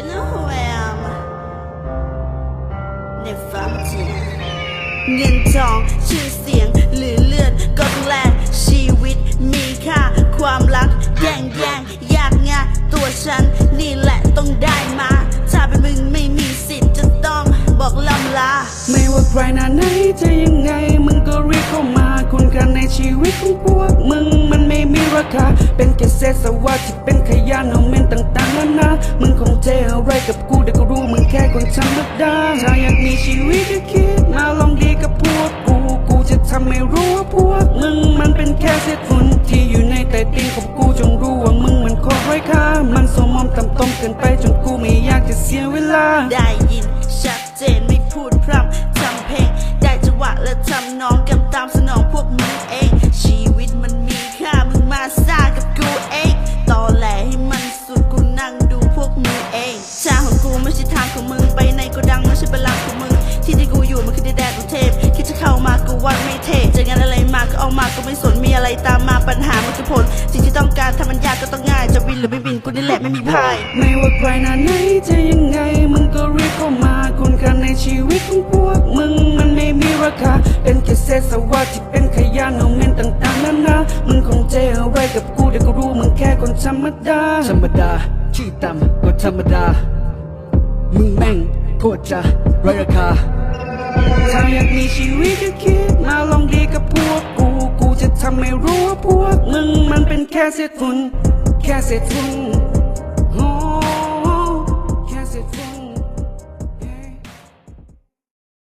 You know who I am ในความจริงเงินทองชื่อเสียงหรือเลือดก็ต้องแลกชีวิตมีค่า ความรักแย่งแย่งยากง่ายตัวฉัน นี่แหละต้องได้มา ถ้าเป็นมึงไม่มีสิทธิ์จะต้องบอกลำลา ไม่ว่าใครหน้าไหนจะยังไง มึงก็เรียกเข้ามาคุณค่าในชีวิตของพวกมึง ราคา เป็นแค่เศษสวะที่เป็นขยะโนเมนต่างๆนานามึงคงเจอะไรกับกูเดี๋ยวก็รู้มึงแค่คนธรรมดาถ้าอยากมีชีวิตก็คิดมาลองดีกับพวกกูกูจะทำให้รู้ว่าพวกมึงมันเป็นแค่เศษฝุ่นที่อยู่ในใต้ตีนของกูจงรู้ว่ามึงมันโคตรไร้ค่ามันสมอมต่ำต้มเกินไปจนกูไม่อยากจะเสียเวลา ได้ยินชัดเจนไม่พูดพร่ำทำเพลงได้จังหวะและทำนองกำตามสนองพวกมึงเอง กูไม่ใช่ทางของมึง ไปในโกดังไม่ใช่บัลลังของมึง ที่ที่กูอยู่มันคือดินแดนของเทพคิดจะเข้ามากูว่าไม่เทเจะงานอะไรมาก็เอามาก็ไม่สนมีอะไรตามมาปัญหามันคือผล สิ่งที่ต้องการถ้ามันยากก็ต้องง่าย จะวินหรือไม่วินกูนี่แหละไม่มีพายไม่ว่าใครหน้าไหนจะยังไงมึงก็เรียกเข้ามาคุณค่าในชีวิตของพวกมึงมันไม่มีราคาเป็นแค่เศษสวะที่เป็นขยะโนเมนต่างๆนานามึงคงเจอะไรกับกูเดี๋ยวก็รู้มึงแค่คนธรรมดาธรรมดาที่อต่ำก็ธรรมดา มึงแม่งโคตรจะไร้ราคา ถ้าอยากมีชีวิตก็คิดมาลองดีกับพวกกู กูจะทำให้รู้ว่าพวกมึงมันเป็นแค่เศษฝุ่นแค่เศษฝุ่น